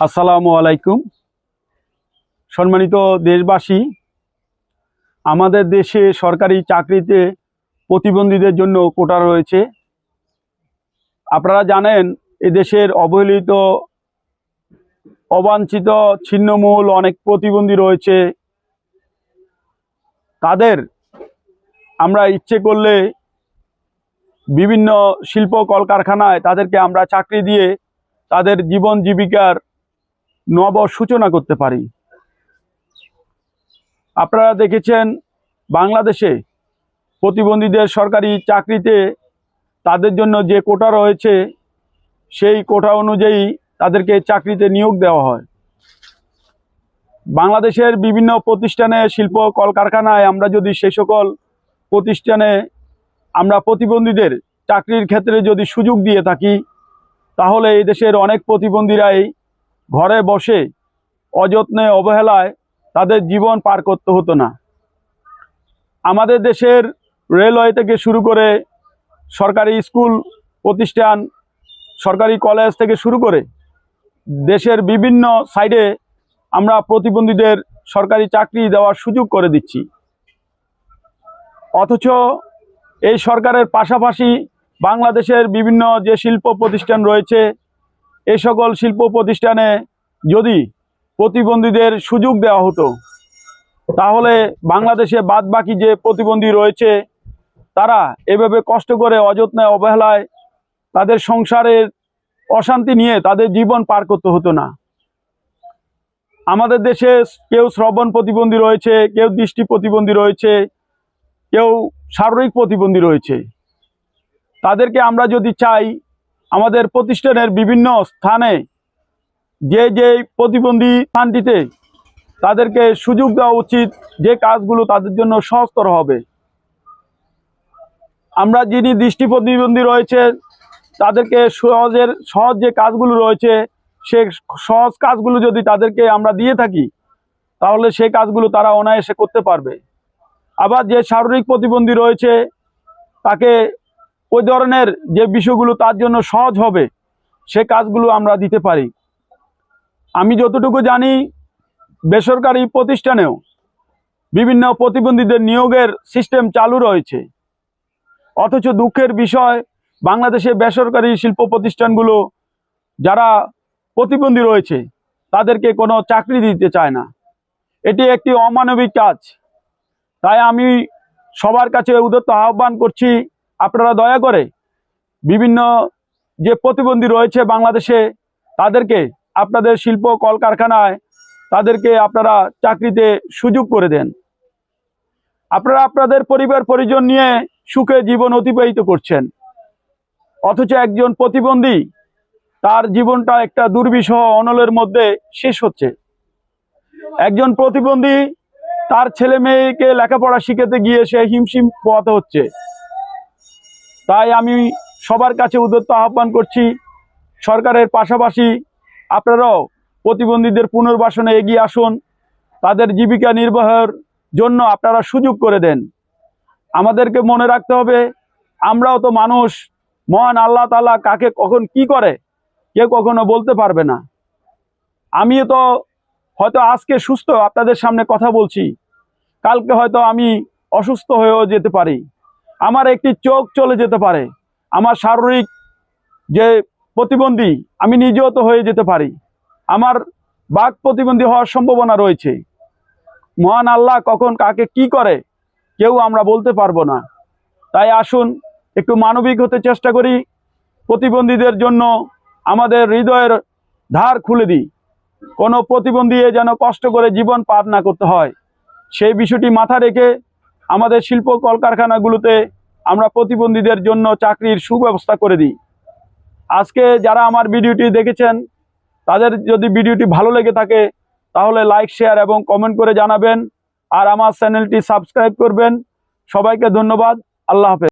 আসসালামু আলাইকুম। সম্মানিত দেশবাসী, আমাদের দেশে সরকারি চাকরিতে প্রতিবন্ধীদের জন্য কোটা রয়েছে। আপনারা জানেন, এদেশের অবহেলিত, অবাঞ্ছিত, ছিন্নমূল অনেক প্রতিবন্ধী রয়েছে। তাদের আমরা ইচ্ছে করলে বিভিন্ন শিল্প কলকারখানায় তাদেরকে আমরা চাকরি দিয়ে তাদের জীবন জীবিকার নব সূচনা করতে পারি। আপনারা দেখেছেন বাংলাদেশে প্রতিবন্ধীদের সরকারি চাকরিতে তাদের জন্য যে কোটা রয়েছে, সেই কোটা অনুযায়ী তাদেরকে চাকরিতে নিয়োগ দেওয়া হয়। বাংলাদেশের বিভিন্ন প্রতিষ্ঠানে শিল্প কলকারখানায় আমরা যদি সেই সকল প্রতিষ্ঠানে আমরা প্রতিবন্ধীদের চাকরির ক্ষেত্রে যদি সুযোগ দিয়ে থাকি, তাহলে এই দেশের অনেক প্রতিবন্ধীরাই ঘরে বসে অযত্নে অবহেলায় তাদের জীবন পার করতে হতো না। আমাদের দেশের রেলওয়ে থেকে শুরু করে সরকারি স্কুল প্রতিষ্ঠান, সরকারি কলেজ থেকে শুরু করে দেশের বিভিন্ন সাইডে আমরা প্রতিবন্ধীদের সরকারি চাকরি দেওয়ার সুযোগ করে দিচ্ছি। অথচ এই সরকারের পাশাপাশি বাংলাদেশের বিভিন্ন যে শিল্প প্রতিষ্ঠান রয়েছে এই সকল শিল্প প্রতিষ্ঠানে যদি প্রতিবন্ধীদের সুযোগ দেওয়া হতো, তাহলে বাংলাদেশে বাদ বাকি যে প্রতিবন্ধী রয়েছে, তারা এভাবে কষ্ট করে অযত্নে, অবহেলায় তাদের সংসারের অশান্তি নিয়ে তাদের জীবন পার করতে হতো না। আমাদের দেশে কেউ শ্রবণ প্রতিবন্ধী রয়েছে, কেউ দৃষ্টি প্রতিবন্ধী রয়েছে, কেউ শারীরিক প্রতিবন্ধী রয়েছে। তাদেরকে আমরা যদি চাই আমাদের প্রতিষ্ঠানের বিভিন্ন স্থানে যে যে প্রতিবন্ধী স্থানটিতে তাদেরকে সুযোগ দেওয়া উচিত যে কাজগুলো তাদের জন্য সহজতর হবে। আমরা যিনি দৃষ্টি প্রতিবন্ধী রয়েছে, তাদেরকে সহজের, সহজ যে কাজগুলো রয়েছে, সে সহজ কাজগুলো যদি তাদেরকে আমরা দিয়ে থাকি, তাহলে সেই কাজগুলো তারা অনায়াসে করতে পারবে। আবার যে শারীরিক প্রতিবন্ধী রয়েছে, তাকে ওই ধরনের যে বিষয়গুলো তার জন্য সহজ হবে, সে কাজগুলো আমরা দিতে পারি। আমি যতটুকু জানি, বেসরকারি প্রতিষ্ঠানেও বিভিন্ন প্রতিবন্ধীদের নিয়োগের সিস্টেম চালু রয়েছে। অথচ দুঃখের বিষয়, বাংলাদেশে বেসরকারি শিল্প প্রতিষ্ঠানগুলো যারা প্রতিবন্ধী রয়েছে, তাদেরকে কোনো চাকরি দিতে চায় না। এটি একটি অমানবিক কাজ। তাই আমি সবার কাছে উদত্ত আহ্বান করছি আপনারা দয়া করে বিভিন্ন যে প্রতিবন্ধী রয়েছে বাংলাদেশে, তাদেরকে আপনাদের শিল্প কলকারখানায়, তাদেরকে আপনারা চাকরিতে সুযোগ করে দেন। আপনারা আপনাদের পরিবার পরিজন নিয়ে সুখে জীবন অতিবাহিত করছেন। অথচ একজন প্রতিবন্ধী, তার জীবনটা একটা দুর্বিষহ অনলের মধ্যে শেষ হচ্ছে। একজন প্রতিবন্ধী, তার ছেলে মেয়েকে লেখাপড়া শিখাতে গিয়ে সে হিমশিম পোয়াতে হচ্ছে। তাই আমি সবার কাছে উদ্যত্ত আহ্বান করছি, সরকারের পাশাপাশি আপনারাও প্রতিবন্ধীদের পুনর্বাসনে এগিয়ে আসুন, তাদের জীবিকা নির্বাহের জন্য আপনারা সুযোগ করে দেন। আমাদেরকে মনে রাখতে হবে, আমরাও তো মানুষ, মহান আল্লাহ তালা কাকে কখন কি করে, কেউ কখনো বলতে পারবে না। আমিও তো হয়তো আজকে সুস্থ, আপনাদের সামনে কথা বলছি, কালকে হয়তো আমি অসুস্থ হয়েও যেতে পারি। আমার একটি চোখ চলে যেতে পারে। আমার শারীরিক যে প্রতিবন্ধী, আমি নিজেও তো হয়ে যেতে পারি। আমার বাক প্রতিবন্ধী হওয়ার সম্ভাবনা রয়েছে। মহান আল্লাহ কখন কাকে কি করে, কেউ আমরা বলতে পারব না। তাই আসুন, একটু মানবিক হতে চেষ্টা করি। প্রতিবন্ধীদের জন্য আমাদের হৃদয়ের ধার খুলে দিই। কোনো প্রতিবন্ধী যেন কষ্ট করে জীবন পার না করতে হয়। সেই বিষয়টি মাথা রেখে আমাদের শিল্প কলকারখানাগুলোতে আমরা প্রতিবন্ধীদের জন্য চাকরির সুব্যবস্থা করে দিই। আজকে যারা আমার ভিডিওটি দেখেছেন, তাদের যদি ভিডিওটি ভালো লেগে থাকে, তাহলে লাইক, শেয়ার এবং কমেন্ট করে জানাবেন। আর আমার চ্যানেলটি সাবস্ক্রাইব করবেন। সবাইকে ধন্যবাদ। আল্লাহ হাফেজ।